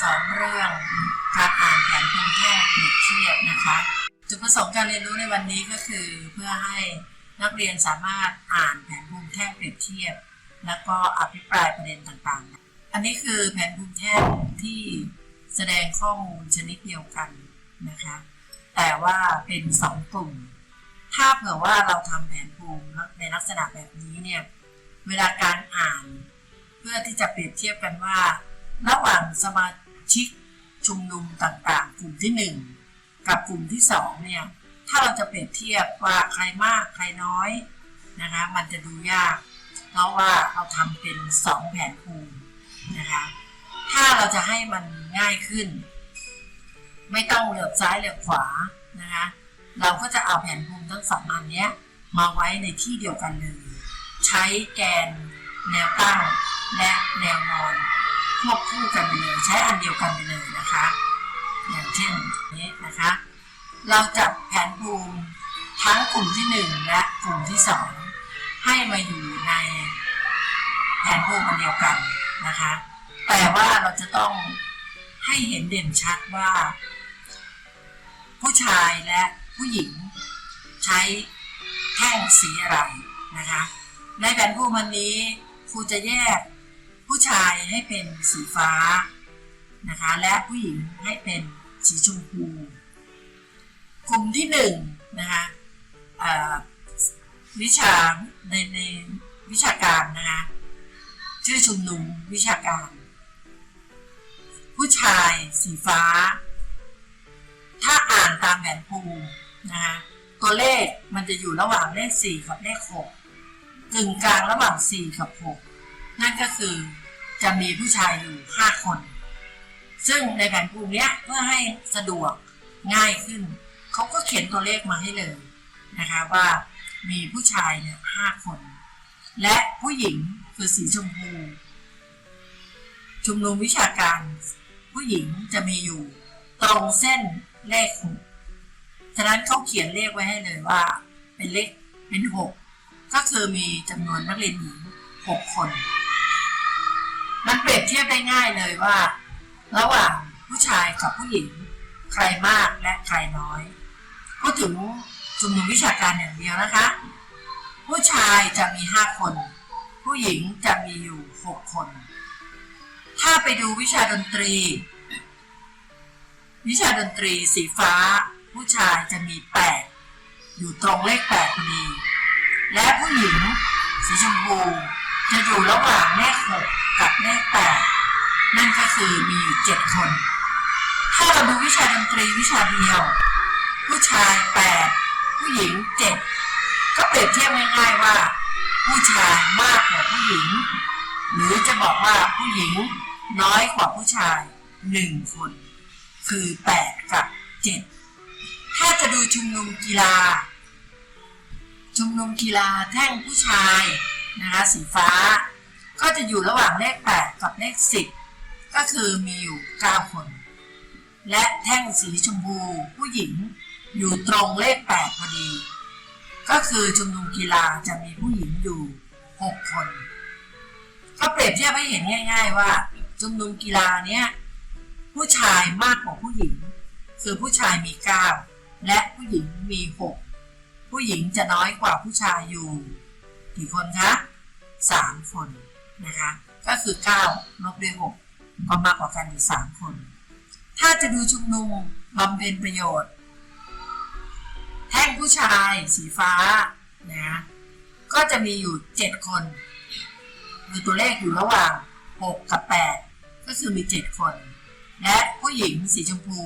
สอนเรื่องการอ่านแผนภูมิแท่งเปรียบเทียบนะคะ จุดประสงค์การเรียนรู้ในวันนี้ก็คือเพื่อให้นักเรียนสามารถอ่านแผนภูมิแท่งเปรียบเทียบ แล้วก็อภิปรายประเด็นต่างๆ อันนี้คือแผนภูมิแท่งที่แสดงข้อมูลชนิดเดียวกันนะคะ แต่ว่าเป็นสองกลุ่ม ถ้าเผื่อว่าเราทำแผนภูมิในลักษณะแบบนี้เนี่ย เวลาการอ่าน เพื่อที่จะเปรียบเทียบกันว่า ระหว่างสมา ชิกชุมนุมต่างๆ กลุ่มที่หนึ่งกับกลุ่มที่สองเนี่ยถ้าเราจะเปรียบเทียบว่าใครมากใครน้อยนะคะมันจะดูยาก เพราะว่าเราทำเป็นสองแผนภูมินะคะถ้าเราจะให้มันง่ายขึ้น ไม่ต้องเหลือบซ้ายเหลือบขวานะคะเราก็จะเอาแผนภูมิทั้งสองอันนี้มาไว้ในที่เดียวกันเลย ใช้แกนแนวตั้งและแนวนอน ควบคู่กันไปเลยใช้อันเดียวกันไปเลยนะคะ อย่างเช่นนี้นะคะ เราจับแผนภูมิทั้งกลุ่มที่หนึ่งและกลุ่มที่สองให้มาอยู่ในแผนภูมิอันเดียวกันนะคะ แต่ว่าเราจะต้องให้เห็นเด่นชัดว่า ผู้ชายและผู้หญิงใช้แท่งสีอะไรนะคะ ในแผนภูมิวันนี้ครูจะแยก ผู้ชายให้เป็นสีฟ้านะคะ และผู้หญิงให้เป็นสีชมพูกลุ่มที่หนึ่งนะคะวิชาในในวิชาการนะคะชื่อชุมนุมวิชาการ ผู้ชายสีฟ้า ถ้าอ่านตามแผนภูมินะคะตัวเลขมันจะอยู่ระหว่างเลข 4 กับเลข 6กึ่งกลางระหว่าง 4 กับ 6 นั่นก็คือจะมีผู้ชายอยู่5คน ซึ่งในแผนภูมิเนี้ยเพื่อให้สะดวกง่ายขึ้น เขาก็เขียนตัวเลขมาให้เลยนะคะว่ามีผู้ชายเนี่ย5คน และผู้หญิงคือสีชมพู ชุมนุมวิชาการ ผู้หญิงจะมีอยู่ตรงเส้นเลขหกฉะนั้นเขาเขียนเลขไว้ให้เลยว่า เป็นเลขเป็นหกก็คือมีจำนวนนักเรียนหญิงหกคน มันเปรียบเทียบได้ง่ายเลยว่า ระหว่างผู้ชายกับผู้หญิง ใครมากและใครน้อยพูดถึงชุมนุมวิชาการอย่างเดียวนะคะ ผู้ชายจะมีห้าคน ผู้หญิงจะมีอยู่หกคน ถ้าไปดูวิชาดนตรี วิชาดนตรีสีฟ้า ผู้ชายจะมี8อยู่ตรงเลข8พอดีและผู้หญิงสีชมพูจะอยู่ระหว่างเลข6กั กับเลข8นั่นก็คือมีอยู่7คน ถ้าเราดูวิชาดนตรีวิชาเดียว ผู้ชาย8ผู้หญิง7ก็เปรียบเทียบง่ายๆว่า ผู้ชายมากกว่าผู้หญิง หรือจะบอกว่าผู้หญิงน้อยกว่าผู้ชายหนึ่งคน คือ8กับ7ถ้าจะดูชุมนุมกีฬา ชุมนุมกีฬาแท่งผู้ชายนะคะสีฟ้า ก็จะอยู่ระหว่างเลข 8 กับเลข 10 ก็คือมีอยู่ 9 คน และแท่งสีชมพูผู้หญิงอยู่ตรงเลข 8 พอดี ก็คือชุมนุมกีฬาจะมีผู้หญิงอยู่ 6 คน ก็เปรียบเทียบให้เห็นง่าย ๆ ว่าชุมนุมกีฬาเนี้ยผู้ชายมากกว่าผู้หญิง คือผู้ชายมี 9 และผู้หญิงมี 6 ผู้หญิงจะน้อยกว่าผู้ชายอยู่ กี่คนคะ 3 คน นะคะ ก็คือ9ลบด้วย6ก็มากกว่ากันอยู่ 3 คน ถ้าจะดูชุมนุมบำเพ็ญประโยชน์ แท่งผู้ชายสีฟ้านะก็จะมีอยู่ 7 คนคือตัวเลขอยู่ระหว่าง 6 กับ 8 ก็คือมี 7 คน และผู้หญิงสีชมพู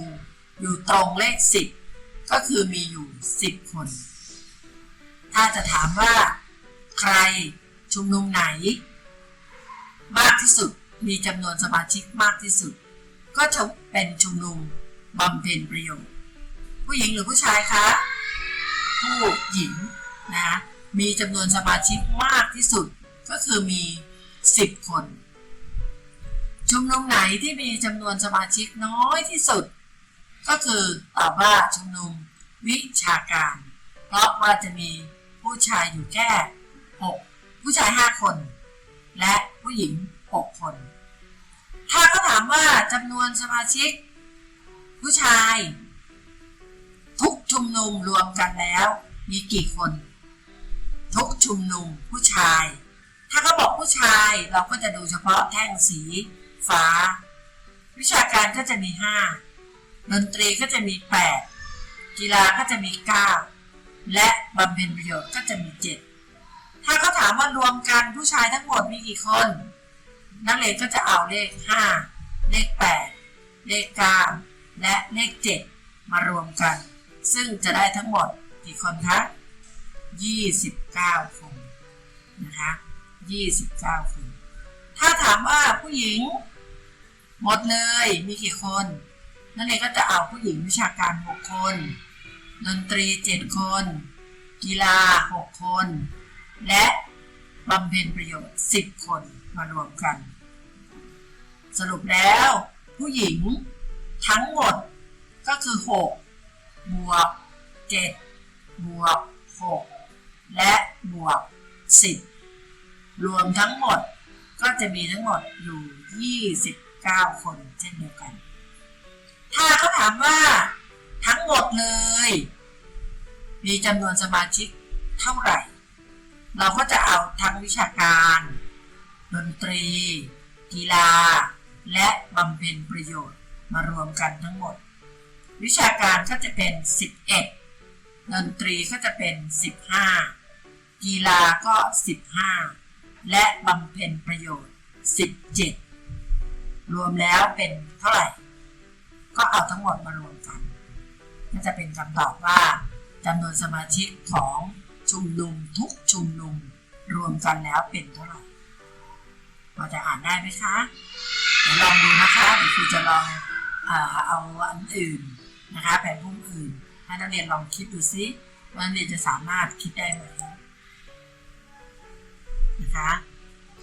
อยู่ตรงเลข 10 ก็คือมีอยู่ 10 คน ถ้าจะถามว่า ใครชุมนุมไหน มากที่สุด มีจำนวนสมาชิกมากที่สุด ก็จะเป็นชุมนุมบำเพ็ญประโยชน์ ผู้หญิงหรือผู้ชายคะ ผู้หญิงนะมีจำนวนสมาชิกมากที่สุดก็คือมี 10 คนชุมนุมไหนที่มีจำนวนสมาชิกน้อยที่สุด ก็คือตอบว่าชุมนุมวิชาการ เพราะว่าจะมีผู้ชายอยู่แค่หกผู้ชายห้าคน และผู้หญิงหกคน ถ้าเขาถามว่าจำนวนสมาชิก ผู้ชาย ทุกชุมนุมรวมกันแล้ว มีกี่คน ทุกชุมนุมผู้ชาย ถ้าเขาบอกผู้ชายเราก็จะดูเฉพาะแท่งสีฟ้า วิชาการก็จะมีห้าดนตรีก็จะมีแปดกีฬาก็จะมีเก้าและบำเพ็ญประโยชน์ก็จะมีเจ็ด ถ้าเขาถามว่ารวมกันผู้ชายทั้งหมดมีกี่คน นักเรียนก็จะเอาเลขห้าเลขแปดเลขเก้าและเลขเจ็ดมารวมกัน ซึ่งจะได้ทั้งหมดกี่คนคะ 29 คนนะคะ29 คน ถ้าถามว่าผู้หญิง หมดเลยมีกี่คน นักเรียนก็จะเอาผู้หญิงวิชาการ 6 คน ดนตรี 7 คน กีฬา 6 คน และบำเพ็ญประโยชน์ 10 คนมารวมกัน สรุปแล้ว ผู้หญิงทั้งหมดก็คือ 6 บวก 7 บวก 6 และบวก 10 รวมทั้งหมดก็จะมีทั้งหมดอยู่ 29 คนเช่นเดียวกัน ถ้าเขาถามว่าทั้งหมดเลย มีจำนวนสมาชิกเท่าไหร่ เราก็จะเอาทั้งวิชาการ ดนตรี กีฬา และบำเพ็ญประโยชน์มารวมกันทั้งหมด วิชาการก็จะเป็น 11 ดนตรีก็จะเป็น 15 กีฬาก็ 15 และบำเพ็ญประโยชน์ 17 รวมแล้วเป็นเท่าไหร่ ก็เอาทั้งหมดมารวมกันก็จะเป็นคำตอบว่าจำนวนสมาชิกของ ชุมนุมทุกชุมนุม รวมกันแล้วเป็นเท่าไหร่พอจะอ่านได้ไหมคะเดี๋ยวลองดูนะคะเดี๋ยวครูจะลองเออเอาอันอื่นนะคะแผนภูมิอื่นให้นักเรียนลองคิดดูซิว่านักเรียนจะสามารถคิดได้ไหมนะคะ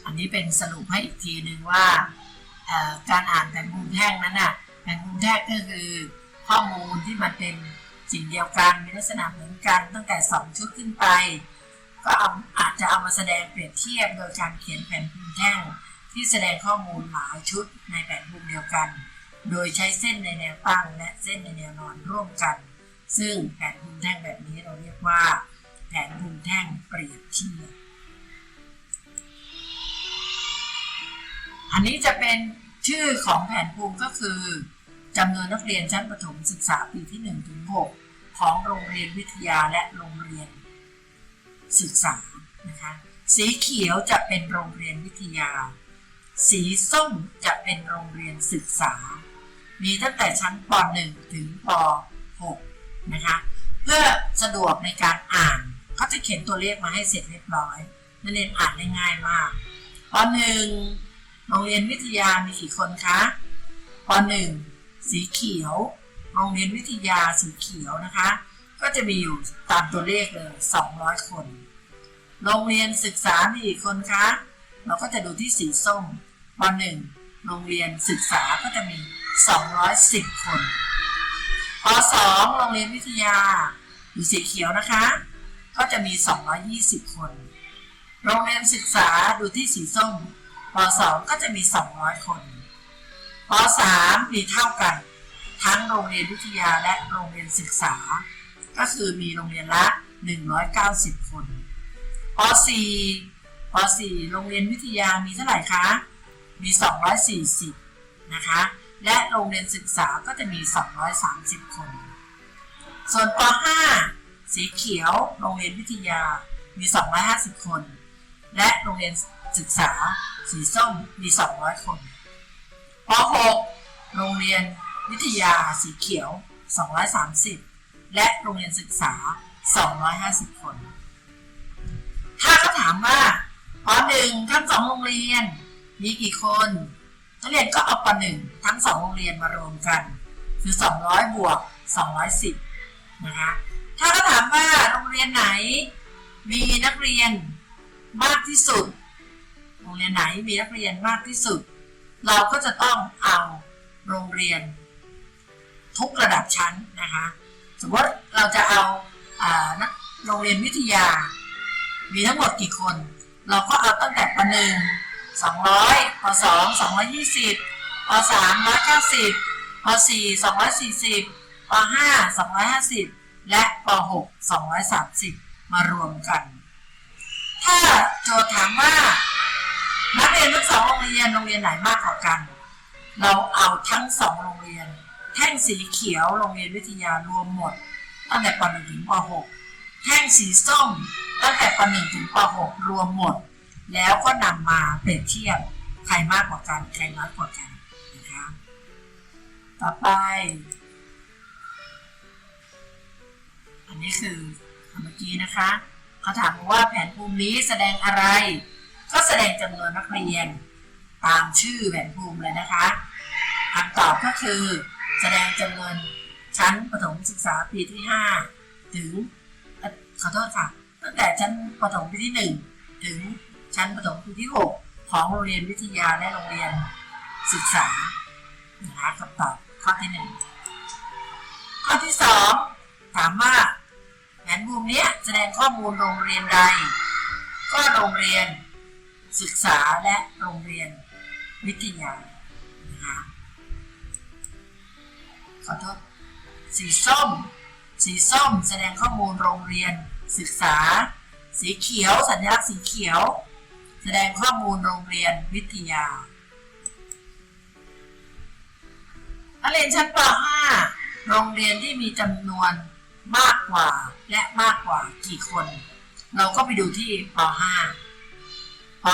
อันนี้เป็นสรุปให้อีกทีหนึ่งว่าการอ่านแผนภูมิแท่งนั้นน่ะแผนภูมิแท่งก็คือข้อมูลที่มันเป็น สิ่งเดียวกันมีลักษณะเหมือนกันตั้งแต่สองชุดขึ้นไป ก็เอาอาจจะเอามาแสดงเปรียบเทียบโดยการเขียนแผนภูมิแท่งที่แสดงข้อมูลหลายชุดในแผนภูมิเดียวกัน โดยใช้เส้นในแนวตั้งและเส้นในแนวนอนร่วมกัน ซึ่งแผนภูมิแท่งแบบนี้เราเรียกว่า แผนภูมิแท่งเปรียบเทียบ อันนี้จะเป็นชื่อของแผนภูมิก็คือ จำนวนนักเรียนชั้นประถมศึกษาปีที่1ถึง6ของโรงเรียนวิทยาและโรงเรียน ศึกษานะคะสีเขียวจะเป็นโรงเรียนวิทยา สีส้มจะเป็นโรงเรียนศึกษา มีตั้งแต่ชั้นป .1 ถึงป .6 นะคะเพื่อสะดวกในการอ่านเขาจะเขียนตัวเลขมาให้เสร็จเรียบร้อยนักเรียนอ่านได้ง่ายมากป .1 โรงเรียนวิทยามีกี่คนคะป .1 สีเขียว โรงเรียนวิทยาสีเขียวนะคะ ก็จะมีอยู่ตามตัวเลขเลย 200 คน โรงเรียนศึกษามีกี่คนคะ เราก็จะดูที่สีส้มป .1 โรงเรียนศึกษาก็จะมี 210 คนป .2 โรงเรียนวิทยาอยู่สีเขียวนะคะ ก็จะมี 220 คน โรงเรียนศึกษาดูที่สีส้มป .2 ก็จะมี 200 คน ป .3 มีเท่ากัน ทั้งโรงเรียนวิทยาและโรงเรียนศึกษา ก็คือมีโรงเรียนละ 190 คนป .4 ป .4 โรงเรียนวิทยามีเท่าไหร่คะ มี 240 นะคะ และโรงเรียนศึกษาก็จะมี 230 คน ส่วนป .5 สีเขียว โรงเรียนวิทยา มี 250 คน และโรงเรียนศึกษา สีส้ม มี 200 คน ป .6 โรงเรียนวิทยาสีเขียว 230 และโรงเรียนศึกษา 250 คน ถ้าเขาถามว่าป .1 ทั้งสองโรงเรียน มีกี่คนนักเรียนก็เอาป .1 ทั้งสองโรงเรียนมารวมกัน คือ 200 บวก 210 นะคะ ถ้าเขาถามว่าโรงเรียนไหนมีนักเรียนมากที่สุด โรงเรียนไหนมีนักเรียนมากที่สุด เราก็จะต้องเอาโรงเรียน ทุกระดับชั้นนะคะสมมติเราจะเอาโรงเรียนวิทยา มีทั้งหมดกี่คน เราก็เอาตั้งแต่ปหนึ่งสองร้อยปสองสองร้อยยี่สิบปสามร้อยเก้าสิบปสี่สองร้อยสี่สิบปห้าสองร้อยห้าสิบและปหกสองร้อยสามสิบมารวมกัน ถ้าโจทย์ถามว่า นักเรียนทั้งสองโรงเรียนโรงเรียนไหนมากกว่ากัน เราเอาทั้งสองโรงเรียน แท่งสีเขียวโรงเรียนวิทยารวมหมด ตั้งแต่ป .1 ถึงป .6 แท่งสีส้มตั้งแต่ป .1 ถึงป .6 รวมหมด แล้วก็นำมาเปรียบเทียบใครมากกว่ากันใครน้อยกว่ากันนะคะต่อไป อันนี้คือเมื่อกี้นะคะเขาถามว่าแผนภูมินี้แสดงอะไร ก็แสดงจำนวนนักเรียน ตามชื่อแผนภูมิเลยนะคะคำตอบก็คือ แสดงจำนวนชั้นประถมศึกษาปีที่ 5 ถึงขอโทษค่ะตั้งแต่ชั้นประถมปีที่ 1 ถึงชั้นประถมปีที่ 6 ของโรงเรียนวิทยาและโรงเรียนศึกษานะคะคำตอบข้อที่ 1 ข้อที่ 2 ถามว่าแผนภูมิเนี้ยแสดงข้อมูลโรงเรียนใด ก็โรงเรียน ศึกษาและโรงเรียนวิทยานะคะขอโทษสีส้ม สีส้มแสดงข้อมูลโรงเรียนศึกษา สีเขียว สัญลักษณ์สีเขียว แสดงข้อมูลโรงเรียนวิทยานักเรียนชั้นป .5 โรงเรียนที่มีจำนวนมากกว่าและมากกว่ากี่คน เราก็ไปดูที่ป .5 ป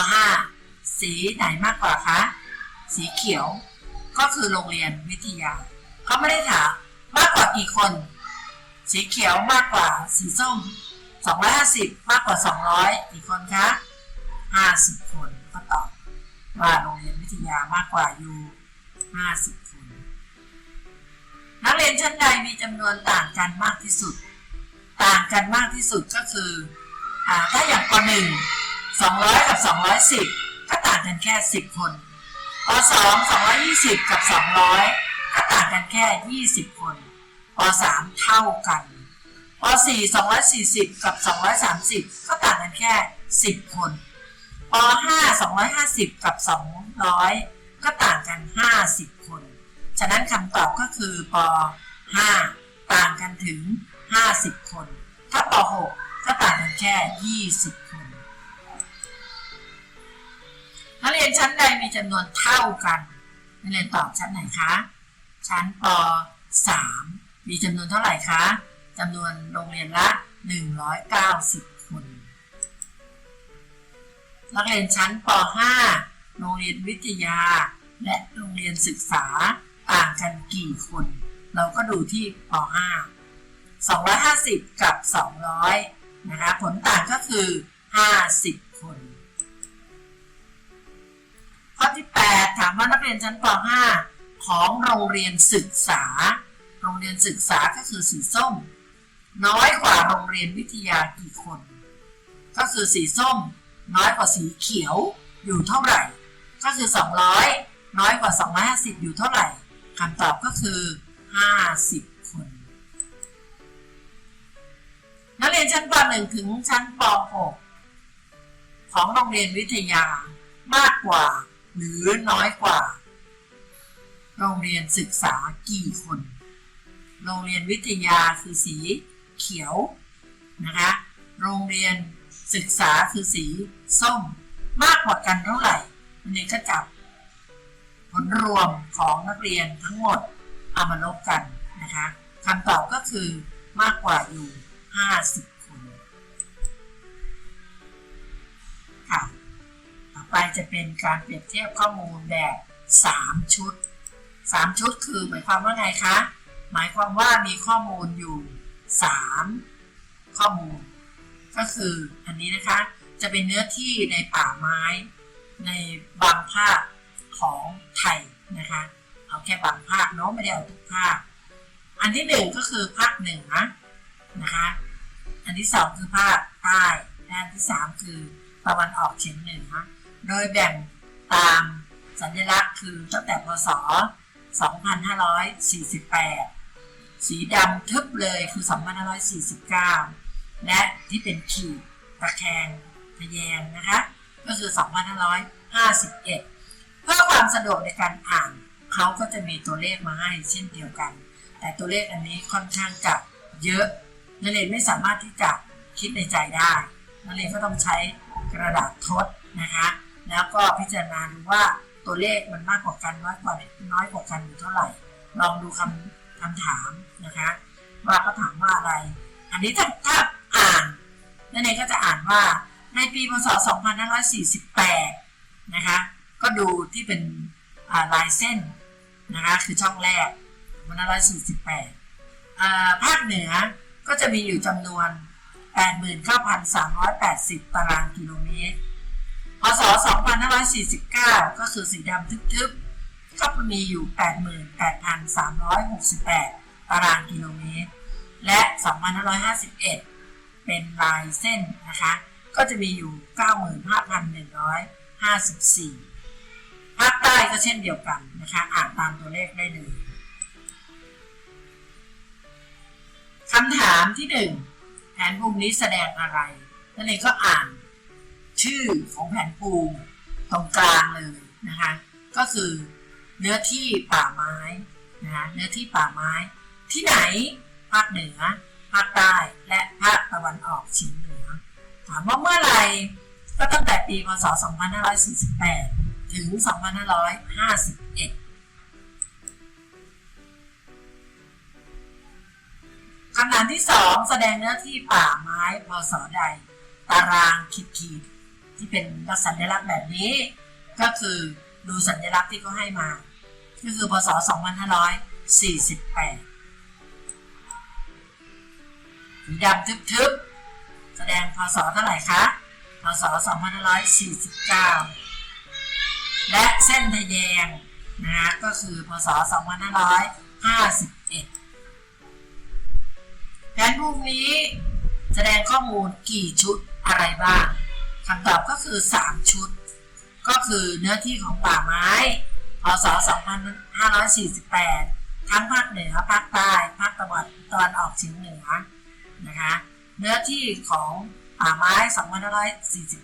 .5 สีไหนมากกว่าคะ สีเขียว ก็คือโรงเรียนวิทยา เขาไม่ได้ถามมากกว่ากี่คน สีเขียวมากกว่าสีส้ม 250 มากกว่า 200 กี่คนคะ 50 คนก็ตอบว่าโรงเรียนวิทยามากกว่าอยู่ 50 คน นักเรียนชั้นใดมีจำนวนต่างกันมากที่สุด ต่างกันมากที่สุดก็คืออ่าถ้าอย่างป .1 200 กับ 210 ก็ต่างกันแค่ 10 คนป .2 220 กับ 200 ก็ต่างกันแค่ 20 คนป .3 เท่ากันป .4 240 กับ 230 ก็ต่างกันแค่ 10 คนป .5 250 กับ 200 ก็ต่างกัน 50 คน ฉะนั้นคำตอบก็คือป .5 ต่างกันถึง 50 คน ถ้าป .6 ก็ต่างกันแค่ 20 คน นักเรียนชั้นใดมีจำนวนเท่ากันนักเรียนตอบชั้นไหนคะ ชั้นป .3 มีจำนวนเท่าไหร่คะจำนวนโรงเรียนละ 190 คน นักเรียนชั้นป .5 โรงเรียนวิทยา และโรงเรียนศึกษาต่างกันกี่คน เราก็ดูที่ป .5 250 กับ 200 นะคะ ผลต่างก็คือ 50 ข้อที่ 8 ถามว่านักเรียนชั้นป .5 ของโรงเรียนศึกษา โรงเรียนศึกษาก็คือสีส้ม น้อยกว่าโรงเรียนวิทยากี่คน ก็คือสีส้ม น้อยกว่าสีเขียวอยู่เท่าไหร่ ก็คือ 200 น้อยกว่า 250 อยู่เท่าไหร่คำตอบก็คือ 50 คน นักเรียนชั้นป .1 ถึงชั้นป .6 ของโรงเรียนวิทยามากกว่า หรือน้อยกว่า โรงเรียนศึกษากี่คน โรงเรียนวิทยาคือสีเขียวนะคะ โรงเรียนศึกษาคือสีส้มมากกว่ากันเท่าไหร่นักเรียก็จับ ผลรวมของนักเรียนทั้งหมดเอามาลบกันนะคะคำตอบก็คือมากกว่าอยู่ 50 ไปจะเป็นการเปรียบเทียบข้อมูลแบบ 3 ชุด 3 ชุดคือหมายความว่าไงคะ หมายความว่ามีข้อมูลอยู่ 3 ข้อมูล ก็คืออันนี้นะคะจะเป็นเนื้อที่ในป่าไม้ ในบางภาคของไทยนะคะเอาแค่บางภาคเนาะไม่ได้เอาทุกภาค อันที่หนึ่งก็คือภาคเหนือนะคะอันที่สองคือภาคใต้และอันที่สามคือตะวันออกเฉียงเหนือ โดยแบ่งตามสัญลักษณ์คือตั้งแต่พศ 2548 สีดำทึบเลยคือ 2549 และที่เป็นขีดตะแคงทะแยงนะคะ ก็คือ 2551 เพื่อความสะดวกในการอ่านเขาก็จะมีตัวเลขมาให้เช่นเดียวกัน แต่ตัวเลขอันนี้ค่อนข้างจะเยอะนักเรียนไม่สามารถที่จะคิดในใจได้นักเรียนก็ต้องใช้กระดาษทดนะคะ แล้วก็พิจารณาดูว่าตัวเลขมันมากกว่ากันน้อยกว่าน้อยกว่ากันอยู่เท่าไหร่ ลองดูคำคำถามนะคะ ว่าเขาถามว่าอะไร อันนี้ถ้าถ้าอ่านนั่นเองก็จะอ่านว่าในปีพศ 2548 นะคะ ก็ดูที่เป็นลายเส้นนะคะคือช่องแรก2548 ภาคเหนือก็จะมีอยู่จำนวน 89,380 ตารางกิโลเมตร พศ 2549 ก็คือสีดำทึบๆก็มีอยู่ 88,368 ตารางกิโลเมตร และ 2551 เป็นลายเส้นนะคะ ก็จะมีอยู่ 95,154 ภาคใต้ก็เช่นเดียวกันนะคะ อ่านตามตัวเลขได้เลยคำถามที่หนึ่งแผนภูมินี้แสดงอะไรนั่นเองก็อ่าน ชื่อของแผนภูมิตรงกลางเลยนะคะ ก็คือเนื้อที่ป่าไม้นะคะเนื้อที่ป่าไม้ที่ไหนภาคเหนือภาคใต้และภาคตะวันออกเฉียงเหนือ ถามว่าเมื่อไหร่ก็ตั้งแต่ปีพศ 2548 ถึง 2551คำถามที่สองแสดงเนื้อที่ป่าไม้พศใด ตารางขีดขีด ที่เป็นลักษณะสัญลักษณ์แบบนี้ ก็คือดูสัญลักษณ์ที่เขาให้มา ก็คือพศ 2548สีดำทึบๆ แสดงพศเท่าไหร่คะ พศ 2549 และเส้นทะแยงนะก็คือพศ 2551แผนภูมินี้แสดงข้อมูลกี่ชุดอะไรบ้าง คำตอบก็คือ 3 ชุด ก็คือเนื้อที่ของป่าไม้พศ2548 ทั้งภาคเหนือ ภาคใต้ ภาคตะวันตะวันออกเฉียงเหนือนะคะ เนื้อที่ของป่าไม้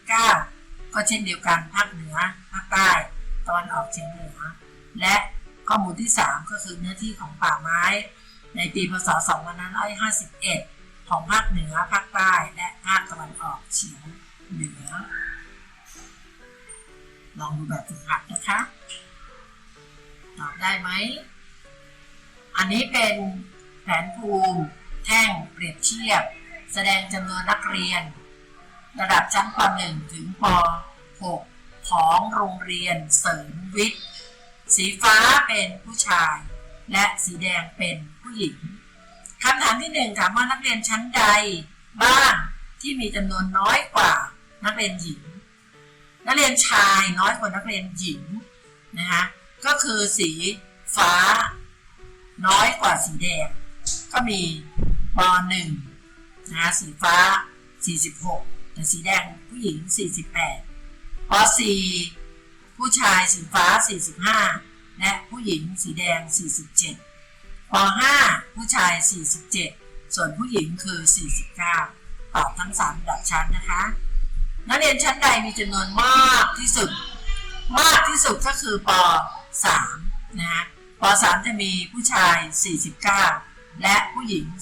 2549 ก็เช่นเดียวกัน ภาคเหนือ ภาคใต้ตะวันออกเฉียงเหนือ และข้อมูลที่ 3 ก็คือเนื้อที่ของป่าไม้ ในปีพศ2551 ของภาคเหนือ ภาคใต้ และภาคตะวันออกเฉียง เหนือ ลองดูแบบฝึกหัดนะคะ ตอบได้ไหม อันนี้เป็นแผนภูมิแท่งเปรียบเทียบ แสดงจำนวนนักเรียน ระดับชั้นป .1 ถึงป .6 ของโรงเรียนเสริมวิทย์ สีฟ้าเป็นผู้ชาย และสีแดงเป็นผู้หญิงคำถามที่หนึ่งถามว่านักเรียนชั้นใดบ้างที่มีจำนวนน้อยกว่า นักเรียนหญิง นักเรียนชายน้อยกว่านักเรียนหญิงนะคะก็คือสีฟ้า น้อยกว่าสีแดง ก็มีป .1 นะคะสีฟ้า 46 แต่สีแดงผู้หญิง 48ป .4 ผู้ชายสีฟ้า 45 และผู้หญิงสีแดง 47ป .5 ผู้ชาย 47 ส่วนผู้หญิงคือ 49 ตอบทั้ง 3 ระดับชั้นนะคะ นักเรียนชั้นใดมีจำนวนมากที่สุด มากที่สุดก็คือป .3 นะฮะป .3 จะมีผู้ชาย 49 และผู้หญิง 44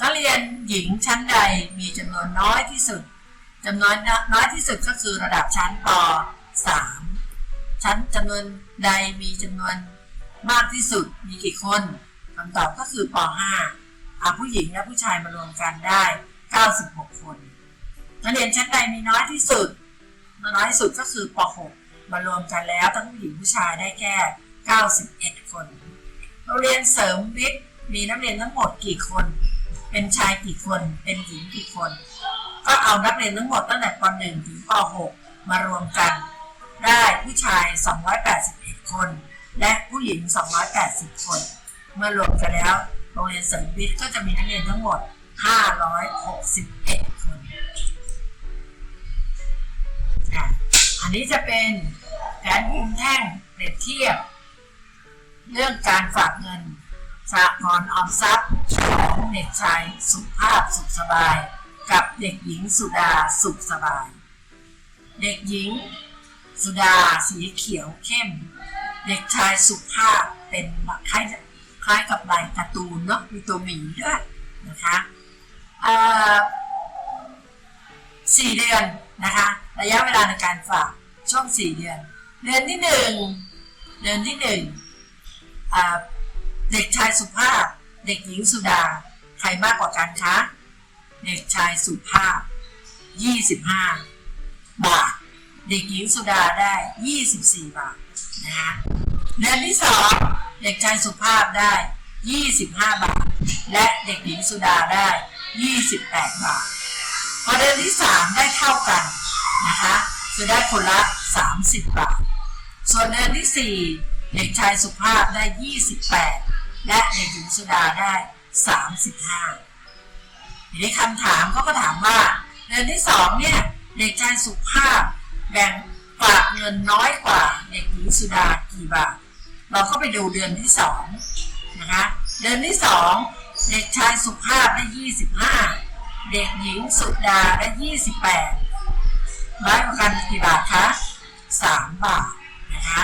นักเรียนหญิงชั้นใดมีจำนวนน้อยที่สุดจำนวนน้อยที่สุดก็คือระดับชั้นป .3 ชั้นจำนวนใดมีจำนวนมากที่สุดมีกี่คนคำตอบก็คือป .5 เอาผู้หญิงและผู้ชายมารวมกันได้ 96 คนนักเรียนชั้นใดมีน้อยที่สุด น้อยที่สุดก็คือป .6 มารวมกันแล้วทั้งผู้หญิงผู้ชายได้แค่ 91 คนโรงเรียนเสริมวิทย์มีนักเรียนทั้งหมดกี่คน เป็นชายกี่คน เป็นหญิงกี่คน ก็เอานักเรียนทั้งหมดตั้งแต่ป .1 ถึงป .6 มารวมกัน ได้ผู้ชาย 281 คน และผู้หญิง 280 คน เมื่อรวมกันแล้ว โรงเรียนเสริมวิทย์ก็จะมีนักเรียนทั้งหมด 561 คนอะอันนี้จะเป็นแผนภูมิแท่งเปรียบเทียบ เรื่องการฝากเงินสหกรออมทรัพย์ของเด็กชายสุภาพสุขสบาย กับเด็กหญิงสุดาสุขสบาย เด็กหญิง สุดาสีเขียวเข้ม เด็กชายสุภาพเป็นคล้ายค ล้ายกับลายการ์ตูนเนาะมีตัวหมีด้วยนะคะสี่เดือนนะคะ ระยะเวลาในการฝากช่วงสี่เดือน เดือนที่หนึ่งเดือนที่หนึ่งเด็กชายสุภาพ เด็กหญิงสุดา ใครมากกว่ากันคะเด็กชายสุภาพ 25 บาท เด็กหญิงสุดาได้ 24 บาทนะคะ เดือนที่สองเด็กชายสุภาพได้ 25 บาท และเด็กหญิงสุดาได้ 28 บาท พอเดือนที่สามได้เท่ากันนะคะจะได้คนละ 30 บาท ส่วนเดือนที่สี่เด็กชายสุภาพได้ 28 และเด็กหญิงสุดาได้ 35ทีนี้คำถามเขาก็ถามว่าเดือนที่สองเนี่ยเด็กชายสุภาพแบ่งฝากเงินน้อยกว่าเด็กหญิงสุดากี่บาท เราก็ไปดูเดือนที่สองนะคะเดือนที่สองเด็กชายสุภาพได้25เด็กหญิงสุดาได้28น้อยกว่ากันกี่บาทคะ3บาทนะคะ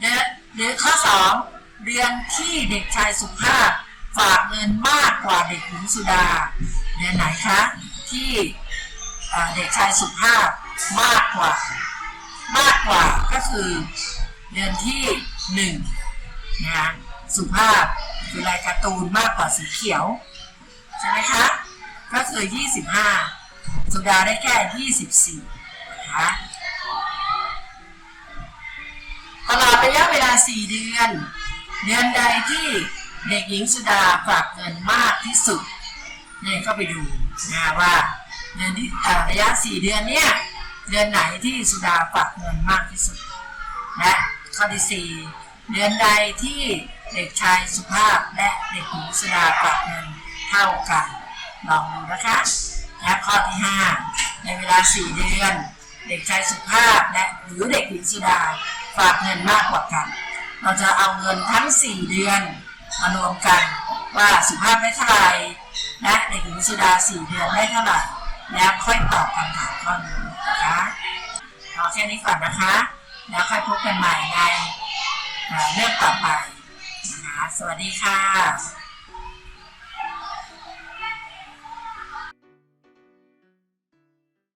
เดือนเดือข้อ2เดือนที่เด็กชายสุภาพฝากเงินมากกว่าเด็กหญิงสุดาเดือนไหนคะที่เด็กชายสุภาพมากกว่า มากกว่าก็คือเดือนที่หนึ่ง นะคะสุภาพคือลายการ์ตูนมากกว่าสีเขียว ใช่ไหมคะ ก็คือ 25 สุดาได้แค่ 24 นะคะตลอดระยะเวลา 4 เดือน เดือนใดที่เด็กหญิงสุดาฝากเงินมากที่สุดเนี่ยก็ไปดูนะว่าเดือนที่ระยะ 4 เดือนเนี่ยเดือนไหนที่สุดาฝากเงินมากที่สุด และข้อที่ 4 เดือนใดที่เด็กชายสุภาพและเด็กหญิงสุดาฝากเงินเท่ากัน ลองดูนะคะและข้อที่ 5 ในเวลา 4 เดือน เด็กชายสุภาพและหรือเด็กหญิงสุดาฝากเงินมากกว่ากัน เราจะเอาเงินทั้ง 4 เดือนมารวมกันว่าสุภาพได้เท่าไหร่และเด็กหญิงสุดา 4 เดือนได้เท่าไหร่แล้วค่อยตอบคำถามข้อนี้นะคะเอาแค่นี้ก่อนนะคะ แล้วค่อยพบกันใหม่ใน เรื่องต่อไปนะคะสวัสดีค่ะ